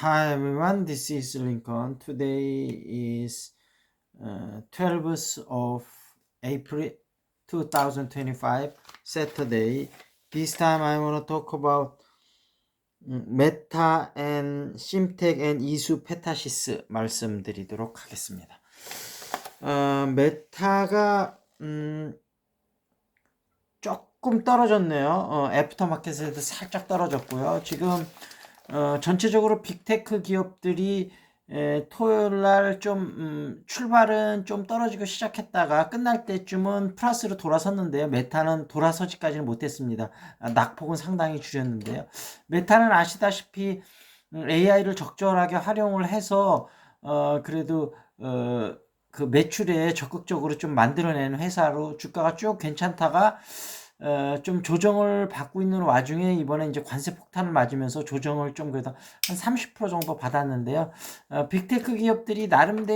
Hi everyone, this is Lincoln. Today is uh, 12th of April 2025, Saturday. This time I want to talk about 음, 메타 and 심텍 and 이수 페타시스 말씀드리도록 하겠습니다. 어, 메타가 음, 조금 떨어졌네요. 어, 애프터마켓에도 살짝 떨어졌고요. 지금 어, 전체적으로 빅테크 기업들이 에, 토요일 날좀 음, 출발은 좀 떨어지고 시작했다가 끝날 때쯤은 플러스로 돌아섰는데요. 메타는 돌아서지까지는 못했습니다. 아, 낙폭은 상당히 줄였는데요. 메타는 아시다시피 AI를 적절하게 활용을 해서 어, 그래도 어, 그 매출에 적극적으로 좀 만들어내는 회사로 주가가 쭉 괜찮다가 어, 좀 조정을 받고 있는 와중에 이번에 이제 관세 폭탄을 맞으면서 조정을 좀 그래도 한 30% 정도 받았는데요. 어, 빅테크 기업들이 나름대로